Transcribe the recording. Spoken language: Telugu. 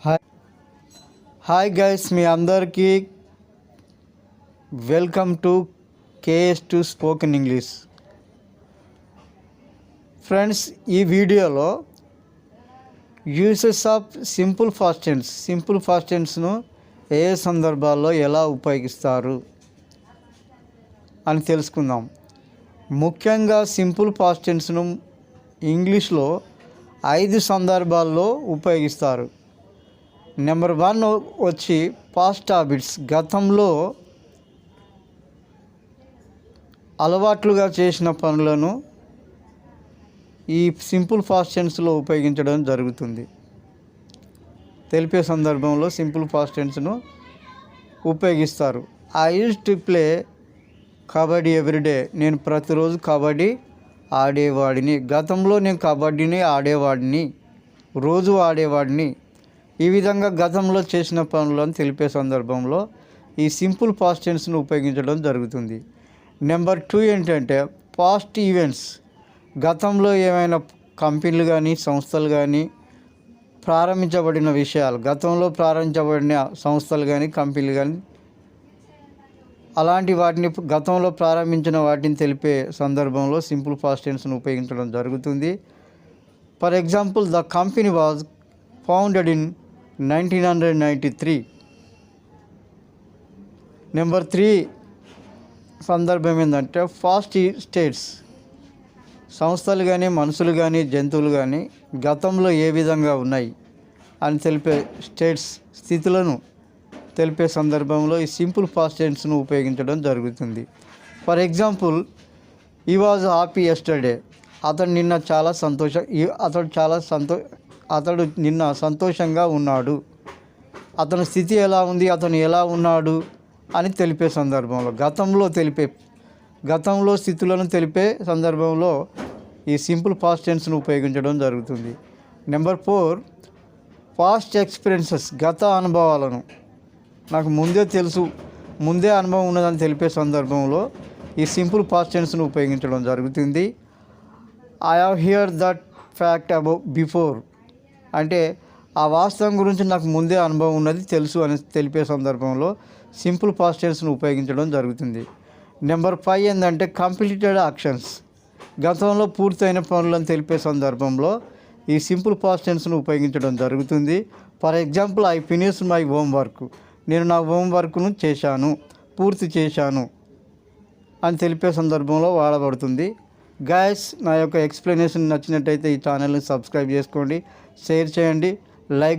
హాయ్ హాయ్ గైస్ మీ అందరికీ welcome to KS two spoken English friends ఈ వీడియోలో uses of simple past tense simple past టెన్స్ను ఏ సందర్భాల్లో ఎలా ఉపయోగిస్తారు అని తెలుసుకుందాం. ముఖ్యంగా సింపుల్ పాస్ట్ టెన్స్ను ఇంగ్లీష్లో ఐదు సందర్భాల్లో ఉపయోగిస్తారు. నెంబర్ వన్ వచ్చి పాస్ట్ హ్యాబిట్స్ గతంలో అలవాట్లుగా చేసిన పనులను ఈ సింపుల్ ఫాస్ట్ టెన్స్లో ఉపయోగించడం జరుగుతుంది. తెలిపే సందర్భంలో సింపుల్ ఫాస్ట్ టెన్స్ను ఉపయోగిస్తారు. I use to play kabaddi everyday నేను ప్రతిరోజు కబడ్డీ ఆడేవాడిని. గతంలో నేను కబడ్డీని ఆడేవాడిని. రోజు ఆడేవాడిని. ఈ విధంగా గతంలో చేసిన పనులను తెలిపే సందర్భంలో ఈ సింపుల్ పాస్ట్ టెన్స్ను ఉపయోగించడం జరుగుతుంది. నెంబర్ టూ ఏంటంటే పాస్ట్ ఈవెంట్స్. గతంలో ఏమైనా కంపెనీలు కానీ సంస్థలు కానీ ప్రారంభించబడిన విషయాలు గతంలో ప్రారంభించబడిన సంస్థలు కానీ కంపెనీలు కానీ అలాంటి వాటిని గతంలో ప్రారంభించిన వాటిని తెలిపే సందర్భంలో సింపుల్ పాస్ట్ టెన్స్ను ఉపయోగించడం జరుగుతుంది. For example the company was founded in nineteen hundred ninety three. Number three సందర్భం ఏంటంటే ఫాస్ట్ స్టేట్స్. సంస్థలు కానీ మనుషులు కానీ జంతువులు కానీ గతంలో ఏ విధంగా ఉన్నాయి అని తెలిపే స్టేట్స్ స్థితులను తెలిపే సందర్భంలో ఈ సింపుల్ పాస్ట్ టెన్స్ను ఉపయోగించడం జరుగుతుంది. For example he was happy yesterday అతను నిన్న చాలా సంతోషం ఈ- అతడు చాలా సంతో అతడు నిన్న సంతోషంగా ఉన్నాడు. అతని స్థితి ఎలా ఉంది? అతను ఎలా ఉన్నాడు? అని తెలిపే సందర్భంలో గతంలో తెలిపే గతంలో స్థితులను తెలిపే సందర్భంలో ఈ సింపుల్ పాస్ట్ టెన్స్ను ఉపయోగించడం జరుగుతుంది. నెంబర్ ఫోర్ పాస్ట్ ఎక్స్పీరియన్సెస్ గత అనుభవాలను. నాకు ముందే తెలుసు ముందే అనుభవం ఉన్నదని తెలిపే సందర్భంలో ఈ సింపుల్ పాస్ట్ టెన్స్ను ఉపయోగించడం జరుగుతుంది. I have hear that fact about before అంటే ఆ వాస్తవం గురించి నాకు ముందే అనుభవం ఉన్నది తెలుసు అని తెలిపే సందర్భంలో సింపుల్ పాస్ట్ టెన్స్ను ఉపయోగించడం జరుగుతుంది. నెంబర్ ఫైవ్ ఏంటంటే కంప్లీటెడ్ యాక్షన్స్. గతంలో పూర్తయిన పనులను తెలిపే సందర్భంలో ఈ సింపుల్ పాస్ట్ టెన్స్ను ఉపయోగించడం జరుగుతుంది. For example I finish my homework. నేను నా హోంవర్క్ను చేశాను పూర్తి చేశాను అని తెలిపే సందర్భంలో వాడబడుతుంది. గాయస్ నా యొక్క ఎక్స్ప్లెనేషన్ నచ్చినట్టయితే ఈ ఛానల్ని సబ్స్క్రైబ్ చేసుకోండి. షేర్ చేయండి లైక్